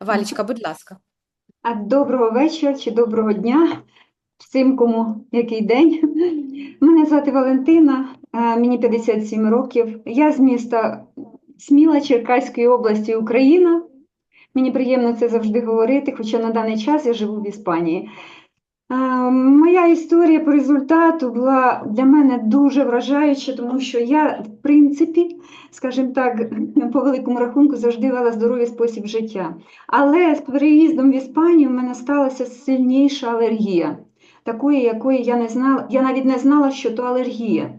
Валічка, будь ласка. А доброго вечора чи доброго дня всім, кому який день. Мене звати Валентина, мені 57 років. Я з міста Сміла Черкаської області, Україна. Мені приємно це завжди говорити, хоча на даний час я живу в Іспанії. Е, Моя історія по результату була для мене дуже вражаюча, тому що я, в принципі, скажімо так, по великому рахунку завжди вела здоровий спосіб життя. Але з переїздом в Іспанію в мене сталася сильніша алергія, такої, якої я не знала, я навіть не знала, що то алергія.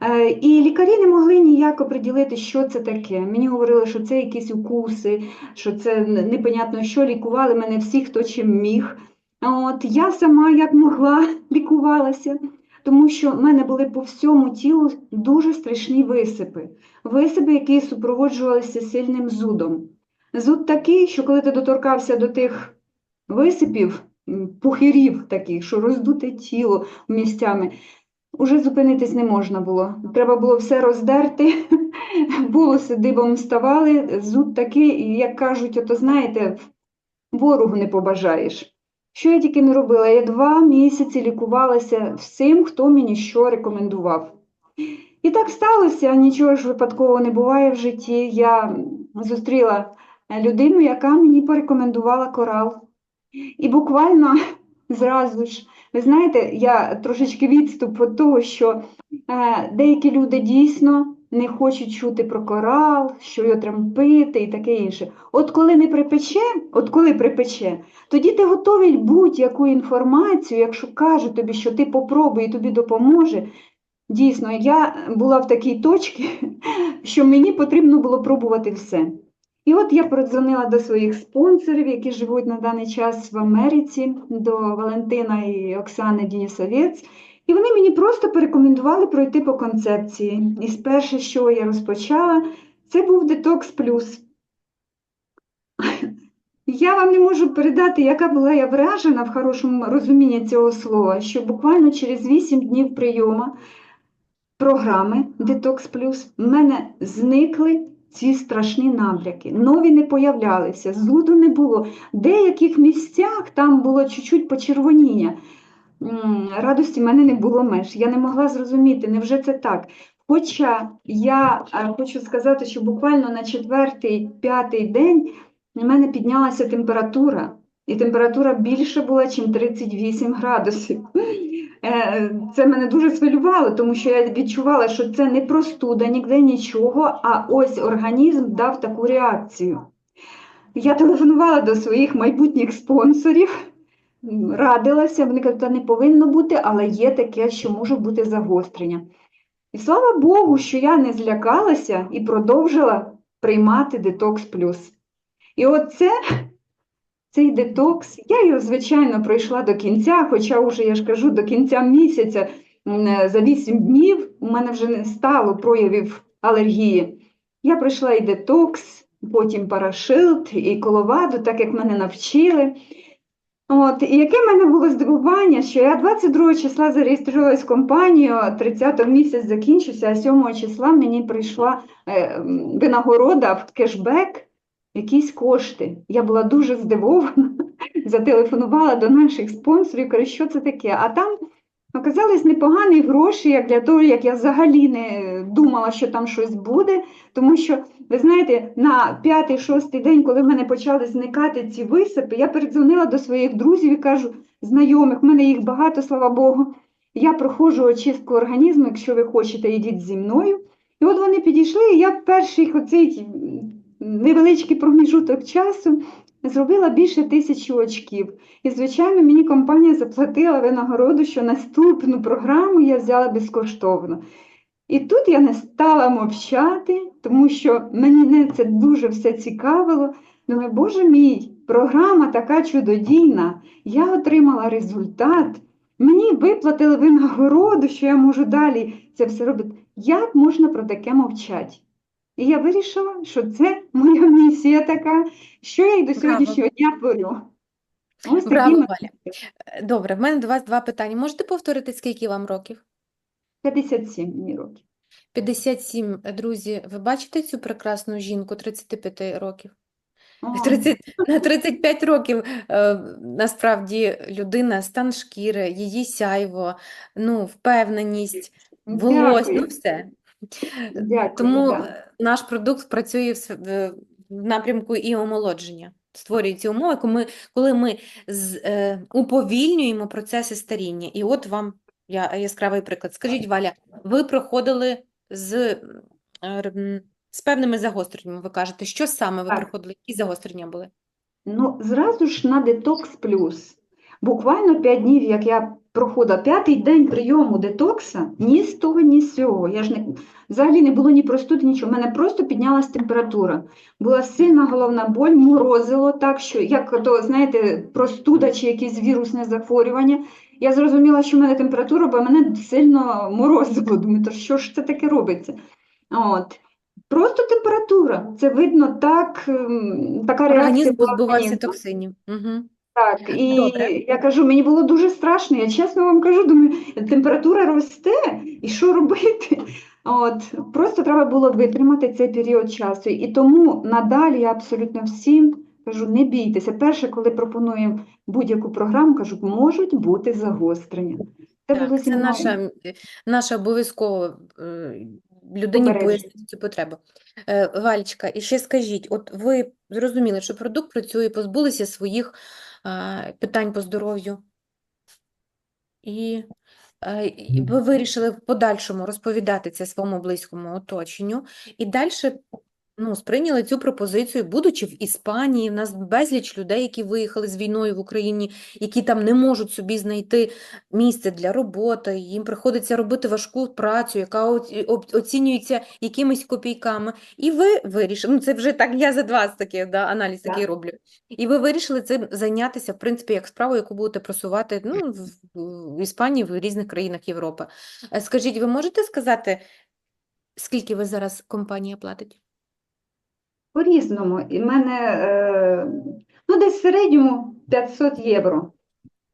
Е, І лікарі не могли ніяк оприділити, що це таке. Мені говорили, що це якісь укуси, що це непонятно що, лікували мене всі, хто чим міг. От я сама як могла лікувалася, тому що в мене були по всьому тілу дуже страшні висипи. Висипи, які супроводжувалися сильним зудом. Зуд такий, що коли ти доторкався до тих висипів, пухирів таких, що роздуте тіло місцями, уже зупинитись не можна було. Треба було все роздерти, волоси дибом вставали, зуд такий, як кажуть, ото знаєте, ворогу не побажаєш. Що я тільки не робила? Я два місяці лікувалася всім, хто мені що рекомендував. І так сталося, нічого ж випадкового не буває в житті. Я зустріла людину, яка мені порекомендувала корал. І буквально зразу ж, ви знаєте, я трошечки відступ від того, що е, деякі люди дійсно не хочуть чути про корал, що його треба пити і таке інше. От коли не припече, от коли припече, тоді ти готовий будь-яку інформацію, якщо кажуть тобі, що ти попробуй і тобі допоможе. Дійсно, я була в такій точці, що мені потрібно було пробувати все. І от я подзвонила до своїх спонсорів, які живуть на даний час в Америці, до Валентина і Оксани Дінісовець. І вони мені просто порекомендували пройти по концепції. І перше, що я розпочала, це був детокс плюс. Я вам не можу передати, яка була я вражена в хорошому розумінні цього слова, що буквально через 8 днів прийому програми Детокс Плюс в мене зникли ці страшні набряки. Нові не появлялися, зуду не було. В деяких місцях там було чуть-чуть почервоніння. Радості в мене не було меж. Я не могла зрозуміти, невже це так. Хоча я е, хочу сказати, що буквально на четвертий, п'ятий день у мене піднялася температура, і температура більше була, ніж 38 градусів. Е, Це мене дуже свилювало, тому що я відчувала, що це не простуда, ніде нічого, а ось організм дав таку реакцію. Я телефонувала до своїх майбутніх спонсорів, радилася, вони кажуть, та не повинно бути, але є таке, що може бути загострення. І слава Богу, що я не злякалася і продовжила приймати детокс плюс. І оце цей детокс, я його, звичайно, пройшла до кінця, хоча вже, я ж кажу, до кінця місяця, е, за 8 днів, у мене вже не стало проявів алергії. Я пройшла і детокс, потім парашилд, і коловаду, так як мене навчили. От, і яке в мене було здивування, що я 22 числа зареєструвалась в компанію, 30 місяць закінчився, а 7 числа мені прийшла е, винагорода в кешбек, якісь кошти. Я була дуже здивована, зателефонувала до наших спонсорів, кажу, що це таке. А там оказались непогані гроші, як для того, як я взагалі не думала, що там щось буде. Тому що, ви знаєте, на п'ятий-шостий день, коли в мене почали зникати ці висипи, я передзвонила до своїх друзів і кажу, знайомих, в мене їх багато, слава Богу. Я проходжу очистку організму, якщо ви хочете, йдіть зі мною. І от вони підійшли, і я в перший оцей невеличкий проміжуток часу зробила більше тисячі очків. І, звичайно, мені компанія заплатила винагороду, що наступну програму я взяла безкоштовно. І тут я не стала мовчати, тому що мені це дуже все цікавило. Думаю, Боже мій, програма така чудодійна, я отримала результат, мені виплатили винагороду, що я можу далі це все робити. Як можна про таке мовчати? І я вирішила, що це моя місія така, що я й до сьогоднішнього дня творю. Ось Браво, мої Валя. Е, Добре, в мене до вас два питання. Можете повторити, скільки вам років? 57 мені років. 57, друзі, ви бачите цю прекрасну жінку 35 років? О, 30, на 35 років е, насправді людина, стан шкіри, її сяйво, ну, впевненість, волосся, ну все. Дякую, Тому да. е, наш продукт працює в, напрямку і омолодження. Створює ці умови, коли ми, коли ми з, е, уповільнюємо процеси старіння. І от вам я, яскравий приклад. Скажіть, Валя, ви проходили з, е, з певними загостреннями, ви кажете, що саме ви Так. проходили? Які загострення були? Ну, зразу ж на детокс плюс. Буквально 5 днів, як я проходила п'ятий день прийому детокса, ні з того, ні з цього. Я ж не, взагалі не було ні простуди, нічого. У мене просто піднялась температура. Була сильна головна боль, морозило так, що як то, знаєте, простуда чи якесь вірусне захворювання. Я зрозуміла, що в мене температура, бо мене сильно морозило. Думаю, то що ж це таке робиться? От. Просто температура. Це видно так, ем, така реакція Організм була позбувався токсинів. Угу. Так, і Добре. я кажу, мені було дуже страшно. Я чесно вам кажу, думаю, температура росте, і що робити? От, просто треба було витримати цей період часу. І тому надалі я абсолютно всім кажу, не бійтеся. Перше, коли пропонуємо будь-яку програму, кажу, можуть бути загострення. Це було Так, це наша, е, наша обов'язково е, людині пояснити цю потребу. Е, Валечка, і ще скажіть, от ви зрозуміли, що продукт працює, позбулися своїх е, питань по здоров'ю, і ви вирішили в подальшому розповідати це своєму близькому оточенню, і далі ну, сприйняли цю пропозицію, будучи в Іспанії, в нас безліч людей, які виїхали з війною в Україні, які там не можуть собі знайти місце для роботи, їм приходиться робити важку працю, яка оцінюється якимись копійками. І ви вирішили, ну це вже так, я за вас таке, да, аналіз Так. такий роблю. І ви вирішили цим зайнятися, в принципі, як справу, яку будете просувати ну, в, в Іспанії, в різних країнах Європи. Е, Скажіть, ви можете сказати, скільки ви зараз компанія платить? По-різному. І в мене е, ну, десь в середньому 500 євро.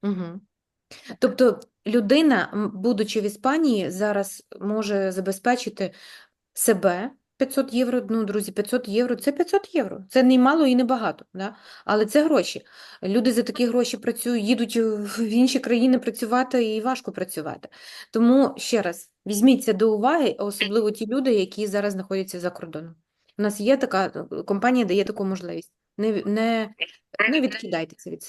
Угу. Тобто людина, будучи в Іспанії, зараз може забезпечити себе 500 євро. Ну, друзі, 500 євро – це 500 євро. Це не мало і не багато, да? Але це гроші. Люди за такі гроші працюють, їдуть в інші країни працювати і важко працювати. Тому ще раз, візьміть це до уваги, особливо ті люди, які зараз знаходяться за кордоном. У нас є така компанія, дає таку можливість. Не, не, не відкидайте це від